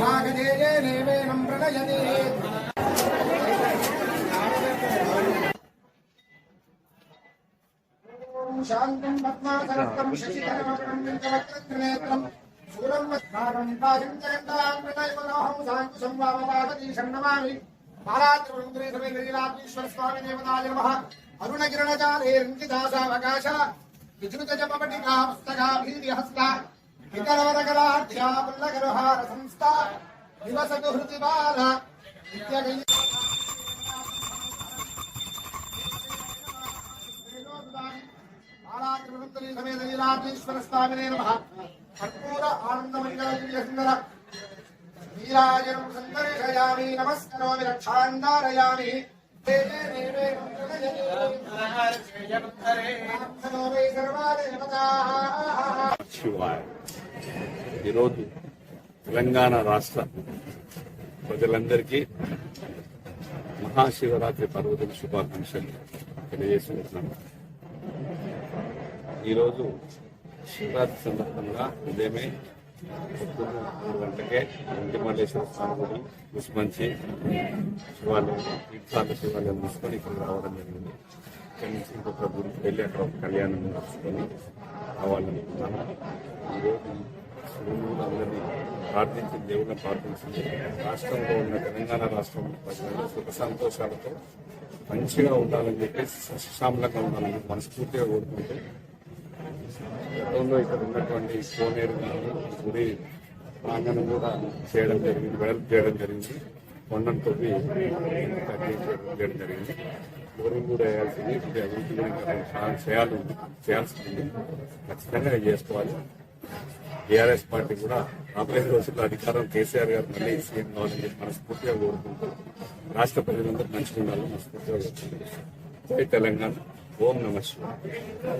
नागदेयेनैवेनं प्रणयते शान्तं पद्मासनस्थं शशिधरमकरं विन्द्रवक्रत्रनेत्रं शूलं वध्रागं पाजं जगन्तां प्रणयमनोहं साङ्कुशं वामपादतीशं नमामि बालाद्रवङ्कुरेश्वरीलापीश्वरस्वामिदेवताय नमः अरुणकिरणचाले रञ्जितासावकाश विद्युतजपपटिका पुस्तका भीतिहस्ता విధృత జపపటికా పుస్తకా భీతి హస్త ఇతరవరకరాఢ్యా పుల్లగరుహార సంస్థ దివసతు హృతి బాల నిత్యగై బాలాత్రిపురంద్రే సమేత నీలాద్రీశ్వర స్వామినే నమః కర్పూర ఆనందమంగళ నీరాజనం సందర్శయామి నమస్కరోమి రక్షాందారయామి శివాయ. ఈరోజు తెలంగాణ రాష్ట్ర ప్రజలందరికీ మహాశివరాత్రి పర్వదిన శుభాకాంక్షలు తెలియజేసుకుంటున్నాను. ఈరోజు శివరాత్రి సందర్భంగా ఉదయమే పొద్దున్న మూడు గంటకే ఇంటి మల్లేశ్వర స్వామి గుడి పుష్పంచి శివాలయం తీర్థాల శివాలయం తీసుకొని ఇక్కడికి రావడం జరిగింది. ఇక్కడి నుంచి ఇంకొక గుడికి వెళ్ళి అక్కడ ఒక కళ్యాణం నడుచుకొని రావాలనుకున్నాను ఈరోజు శివుడు అందరినీ ప్రార్థించి దేవుని ప్రార్థించింది. రాష్ట్రంలో ఉన్న తెలంగాణ రాష్ట్రం ప్రజలు సుఖ సంతోషాలతో మంచిగా ఉండాలని చెప్పేసి సస్యశ్యామలంగా ఉండాలని మనస్ఫూర్తిగా కోరుకుంటూ గతంలో ఇక్కడ ఉన్నటువంటి కోనేరు కానీ గుడి ప్రాంగణం కూడా చేయడం జరిగింది వెడల్పు చేయడం జరిగింది. కొండను తొవ్వి చేయడం జరిగింది. బోరింగ్ కూడా వేయాల్సింది. అభివృద్ధి కూడా చాలా చేయాలి చేయాల్సింది. ఖచ్చితంగా చేసుకోవాలి. టీఆర్ఎస్ పార్టీ కూడా రాబోయే రోజుల్లో అధికారం కేసీఆర్ గారు మళ్ళీ సీఎం కావాలని చెప్పి మనస్ఫూర్తిగా కోరుకుంటూ రాష్ట్ర ప్రజలందరూ మంచిగా ఉండాలని మనస్ఫూర్తిగా కోరుకుంటున్నాం జై తెలంగాణ. ఓం నమ శివాయ.